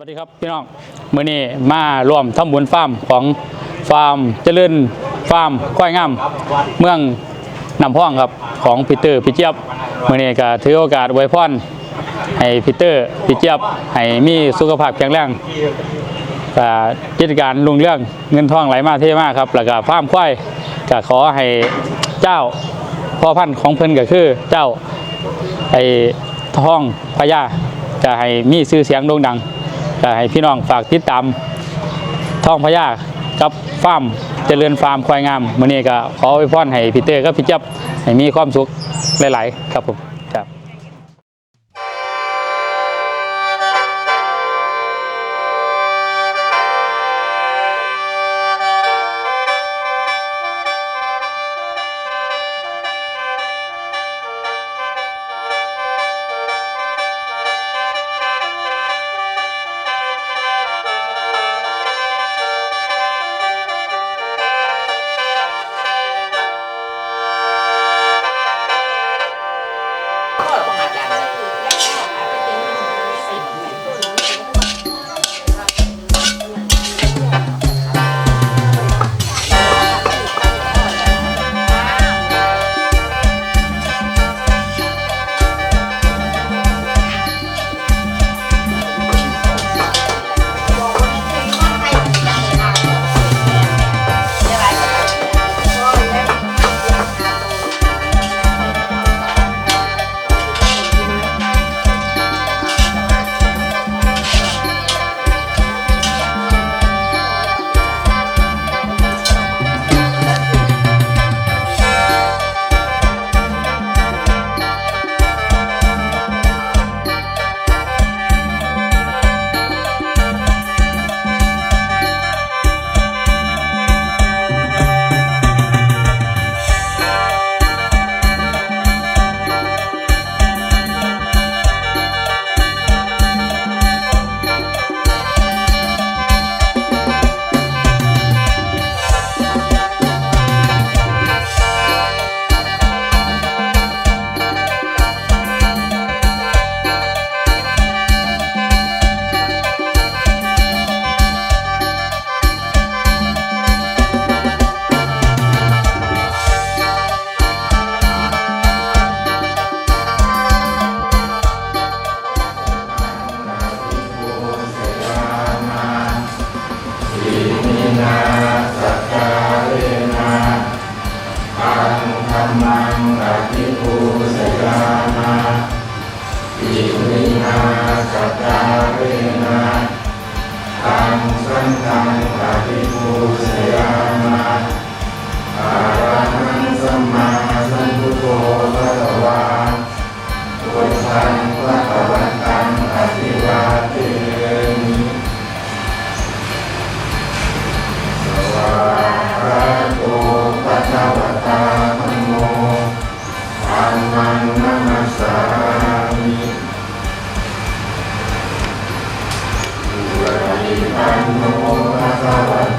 วัสดีครับพี่น้องมื้อนี้มาร่วมทำบุญฟาร์มของฟาร์มเจริญฟาร์มก้อยงามเมืองนำพ่องครับของพีเตอร์พี่เจี๊ยบมื้อนี้ก็ถือโอกาสอวยพรให้พีเตอร์พี่เจี๊ยบให้มีสุขภาพแข็งแรงก็กิจการรุ่งเรืองเงินทองไหลมาเทมากครับแล้วก็ฟาร์มควายก็ขอให้เจ้าพ่อพันธุ์ของเพิ่นก็คือเจ้าไอ้ท้องพญาจะให้มีชื่อเสียงโด่งดัง จะให้พี่น้องฝากติดตามท้องพญากับฟาร์มเจริญฟาร์มควายงามมื้อนี้ก็ขออวยพรให้พี่เต้กับพี่เจับให้มีความสุขหลาย ๆ ครับผม Namo Bhagavate